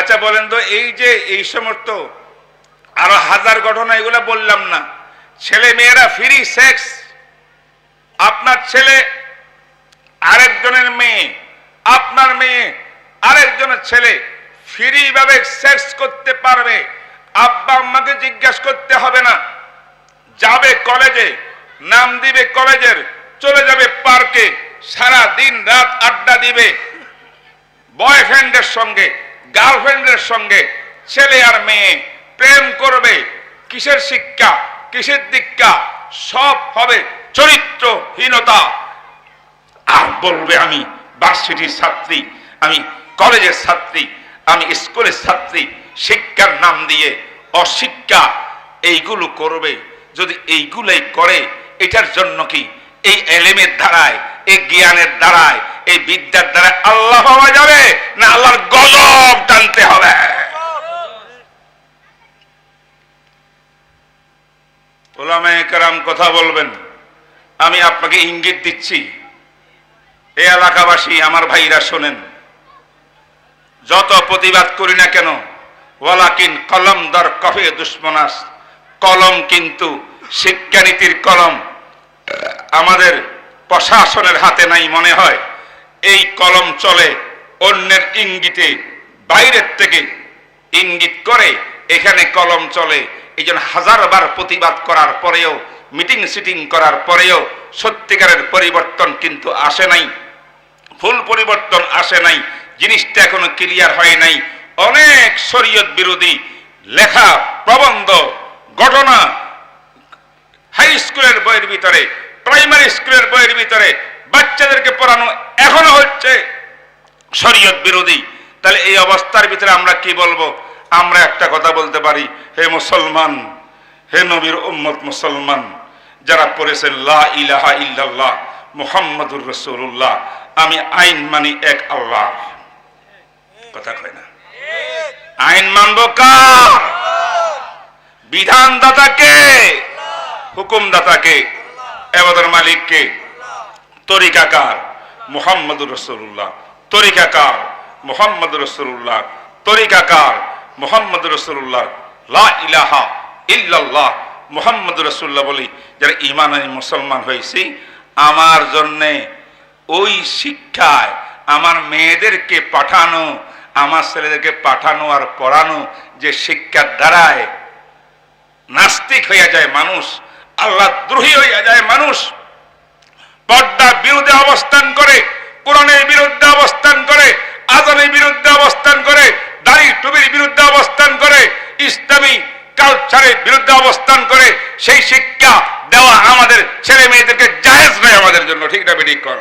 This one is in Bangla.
আচ্ছা বলেন তো, এই যে এই সমস্ত আরও হাজার ঘটনা, এগুলা বললাম না। ছেলে মেয়েরা ফ্রি সেক্স আপনার ছেলে আরেকজনের মেয়ে, আপনার মেয়ে আরেকজনের ছেলে ফ্রি ভাবে সেক্স করতে পারবে। আব্বা আম্মাকে জিজ্ঞাসা করতে হবে না। যাবে কলেজে নাম দিবে কলেজের চলে যাবে পার্কে সারা দিন রাত আড্ডা দিবে। বয়ফ্রেন্ডের সঙ্গে গার্লফ্রেন্ডের সঙ্গে ছেলে আর মেয়ে প্রেম করবে, কিসের শিক্ষা, কিসের দীক্ষা, সব হবে চরিত্রহীনতা। আর বলবে আমি ভার্সিটির ছাত্রী, আমি কলেজের ছাত্রী, আমি স্কুলের ছাত্রী, শিক্ষার নাম দিয়ে অশিক্ষা, এইগুলো করবে। যদি এইগুলোই করে, এটার জন্য কি এই এলেমের দ্বারায়, এই জ্ঞানের দ্বারায়, এই বিদ্যার দ্বারা আল্লাহ পাওয়া যাবে না আল্লাহর গজব টানতে হবে ওলামায়ে কেরাম কথা বলবেন। আমি আপনাকে ইঙ্গিত দিচ্ছি। এই এলাকাবাসী, আমার ভাইরা শোনেন। যত প্রতিবাদ করি না কেন, ওয়ালাকিন কলম দর কফে দুশ্মনাস কলম কিন্তু শিক্ষানীতির কলম। আমাদের প্রশাসনের হাতে নাই মনে হয়, এই কলম চলে অন্যের ইঙ্গিতে, বাইরের থেকে ইঙ্গিত করে এখানে কলম চলে। এই জন্য হাজারবার প্রতিবাদ করার পরেও, মিটিং সিটিং করার পরেও সত্যিকারের পরিবর্তন কিন্তু আসে নাই। ফুল পরিবর্তন আসে নাই। জিনিসটা এখনও ক্লিয়ার হয় নাই। অনেক শরীয়ত বিরোধী লেখা, প্রবন্ধ, ঘটনা হাই স্কুলের বইয়ের ভিতরে, প্রাইমারি স্কুলের বইয়ের ভিতরে বাচ্চাদেরকে পড়ানো এখনও হচ্ছে শরীয়ত বিরোধী। তাহলে এই অবস্থার ভিতরে আমরা কি বলব? আমরা একটা কথা বলতে পারি, হে মুসলমান, হে নবীর উম্মত মুসলমান, যারা পড়েছেন, লা ইলাহা ইল্লাল্লাহ, মুহাম্মাদুর রাসূলুল্লাহ, আমি আইন মানি এক আল্লাহ। কথা কয় না। আইন মানব কার? বিধানদাতাকে হুকুমদাতাকে এবাদের মালিককে তরিকাকার মুহাম্মদুর রসুল্লাহ তরিকাকার মুহাম্মদ রসুল্লাহ তরিকাকার মুহাম্মদ রসুল্লাহ লা ইলাহা ইল্লাল্লাহ, মুহাম্মদ রসুল্লাহ বলি, যারা ইমান আনি মুসলমান হয়েছি, আমার জন্যে ওই শিক্ষায় আমার মেয়েদেরকে পাঠানো, আমার ছেলেদেরকে পাঠানো আর পড়ানো যে শিক্ষার দ্বারায় নাস্তিক হইয়া যায় মানুষ, আল্লাহ দ্রোহী হইয়া যায় মানুষ, পর্দার বিরুদ্ধে অবস্থান করে, কোরআনের বিরুদ্ধে অবস্থান করে আজানের বিরুদ্ধে অবস্থান করে দাড়ি টুবির বিরুদ্ধে অবস্থান করে ইসলামী কালচারের বিরুদ্ধে অবস্থান করে সেই শিক্ষা দেওয়া আমাদের ছেলে মেয়েদেরকে জায়েজ নয় আমাদের জন্য, ঠিক না ঠিক কর?